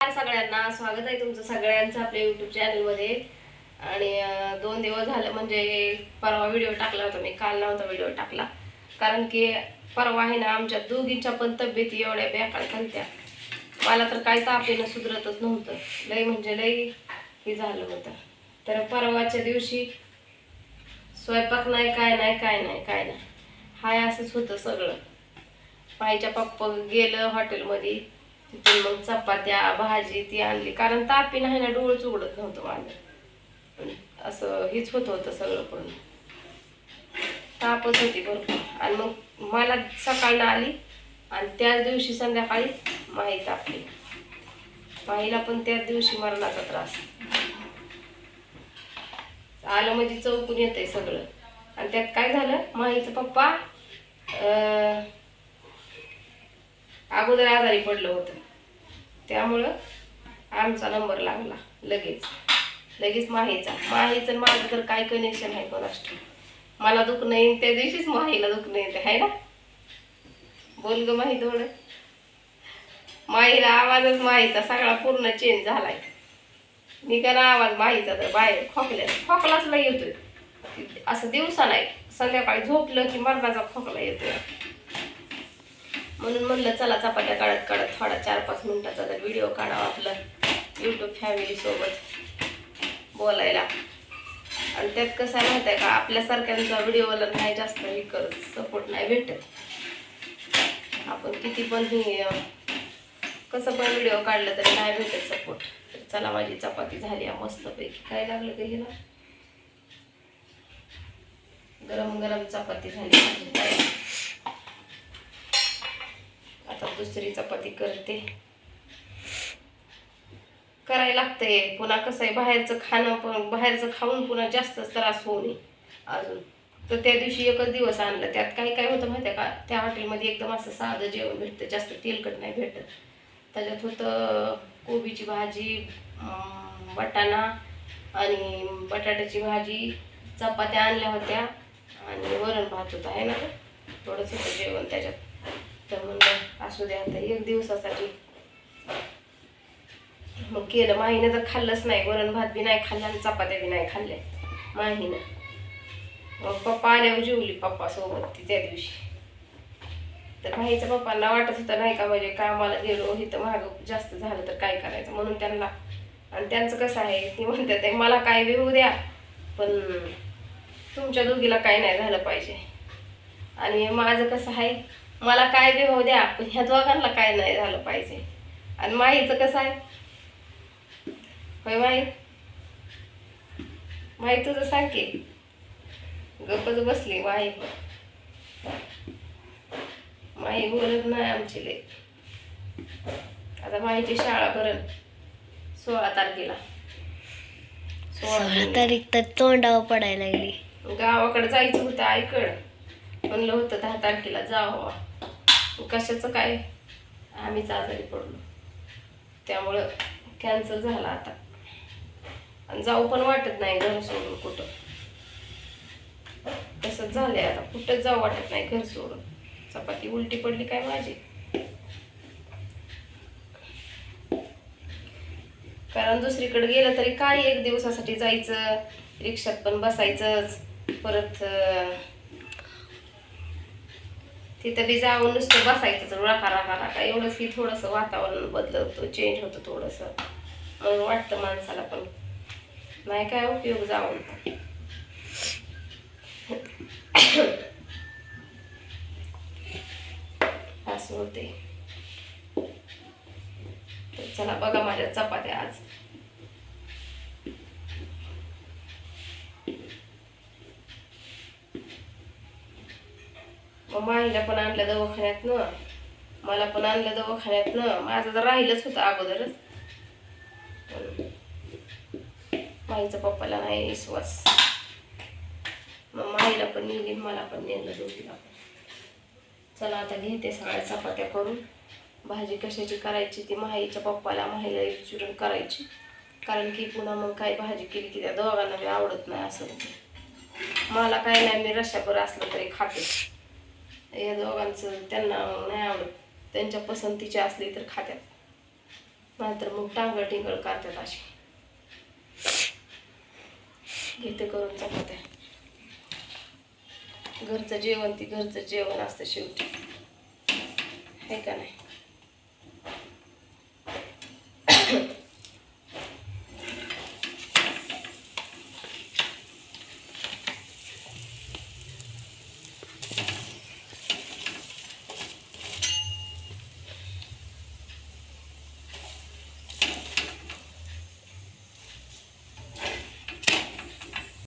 सगळ्यांना. स्वागत आहे तुमचं सगळ्यांचं आपल्या युट्यूब चॅनलमध्ये आणि दोन दिवस झालं म्हणजे परवा व्हिडिओ टाकला होता मी. काल नव्हता व्हिडिओ टाकला. कारण की परवा आहे ना आमच्या दोघींच्या पण तब्येती एवढ्या बेकार झालत्या. मला तर काय तापेनं सुधरतच नव्हतं. लय म्हणजे लय हे झालं होतं. तर परवाच्या दिवशी स्वयंपाक नाही काय नाही काय नाही काय नाही. हाय असंच होतं सगळं. पायच्या पप्पा गेलं हॉटेलमध्ये तिथून मग चपात्या भाजी ती आणली. कारण तापी नाही ना डोळच उघडत नव्हतं माझं असं हेच होत होतं सगळं पण. तापच होती भरपूर. आणि मग मला सकाळनं आली आणि त्याच दिवशी संध्याकाळी माही तापली. माहीला पण त्याच दिवशी मरणाचा त्रास. आलं म्हणजे चौकून येतंय सगळं. आणि त्यात काय झालं? माहीचं पप्पा अं, अगोदर आजारी पडलं होतं. त्यामुळं आमचा नंबर लागला लगेच. लगेच माहीचा. माहीचं आणि माझं तर काय कनेक्शन आहे कोणाष्ट मला दुख नाही त्या दिवशीच माहीला दुख नाही येते आहे ना? बोल ग माही थोडं. माहीला आवाजच माहीचा सगळा पूर्ण चेंज झालाय. निघाला आवाज माहीचा तर बाहेर खोकल्या खोकलाच नाही येतोय. असं दिवसा नाही संध्याकाळी झोपलं की मरणाचा खोकला येतोय. म्हणून म्हणलं चला चपात्या काढत काढत थोडा चार पाच मिनिटाचा जर व्हिडिओ काढावा आपलं यूट्यूब फॅमिलीसोबत बोलायला. आणि त्यात कसं आहे माहिती आहे का आपल्यासारख्यांचा व्हिडिओला नाही जास्त हे करत सपोर्ट नाही भेटत. आपण किती पण हे कसं पण व्हिडिओ काढलं तरी नाही भेटत सपोर्ट चला माझी चपाती झाली आहे मस्तपैकी. काय लागलं का हिला? गरम गरम चपाती झाली. माझी दुसरी चपाती करते. करायला लागतंय. पुन्हा कसं आहे बाहेरचं खाणं पण बाहेरचं खाऊन पुन्हा जास्तच त्रास होऊ नये. अजून. तर त्या दिवशी एकच दिवस आणलं. त्यात काही काय होतं माहिती आहे का? त्या हॉटेलमध्ये एकदम असं साधं जेवण भेटतं. जास्त तेलकट नाही भेटत. त्याच्यात होतं कोबीची भाजी बटाणा आणि बटाट्याची भाजी चपात्या आणल्या होत्या. आणि वरण भात होता आहे ना गं? थोडंसं होतं जेवण त्याच्यात. तर म्हणलं असू द्या आता एक दिवसासाठी. मग केलं माहीनं तर खाल्लंच नाही वरण भात बी नाही खाल्ला आणि चपात्या बी नाही खाल्ल्या. माहीनं. मग पप्पा आल्यावर जेवली पप्पा सोबत ती त्या दिवशी. तर माहीच्या पप्पांना वाटत होतं नाही का म्हणजे कामाला गेलो इथं महाग जास्त झालं तर काय करायचं? म्हणून त्यांना आणि त्यांचं कसं आहे ती म्हणतात मला काय बी होऊ द्या पण तुमच्या दोघीला काय नाही झालं पाहिजे. आणि माझं कसं आहे मला काय बी होऊ द्या पण ह्या दोघांना काय नाही झालं पाहिजे. आणि माहीचं कसं आहे? होय माही माही तुझं सांग की. गप्पच बसली माही माही बोलत नाही आमची ले आता माहीची शाळा भरल सोळा तारखेला. सोळा. तारीख तर तोंडावर पडायला लागली. गावाकडे जायचं होतं आईकड. म्हणलं होतं दहा तारखेला जावं. कशाचं काय? आम्हीच आजारी पडलो. त्यामुळं कॅन्सल झाला आता. आणि जाऊ पण वाटत नाही घर सोडून कुठं. तसंच झालंय आता. कुठंच जाऊ वाटत नाही घर सोडून. चपाती उलटी पडली काय माझी? कारण दुसरीकडे गेलं तरी काय एक दिवसासाठी जायचं? रिक्षात पण बसायचंच. परत तिथं बी जाऊन नुसतं बसायचं राखा राखा राखा. एवढंच की थोडंसं वातावरण बदलतं चेंज होतं थोडंसं. म्हणून वाटतं माणसाला पण. नाही काय उपयोग जाऊन. असं होते चला बघा माझ्या चपात्या आज. मग माईला पण आणलं दवाखान्यातनं. मला पण आणलं दवाखान्यातनं. माझं तर राहिलंच होतं अगोदरच. माईचा पप्पाला नाही विश्वास. मग माईला पण नेली मला पण नेलं दोघीला चला आता घेते सगळ्या चपात्या करून. भाजी कशाची करायची ती माईच्या पप्पाला माईला विचारून करायची. कारण की पुन्हा मग काही भाजी केली की त्या दोघांना मी आवडत नाही असं. मला काय नाही मी रशाभर असलं तरी खाते. या दोघांचं त्यांना नाही आवडत. त्यांच्या पसंतीची असली तर खात्यात. नाहीतर मग टांगळ टिंगळ करतात अशी. घेते करून चपात्या. घरचं जेवण ती घरचं जेवण असतं शेवटी. आहे का नाही?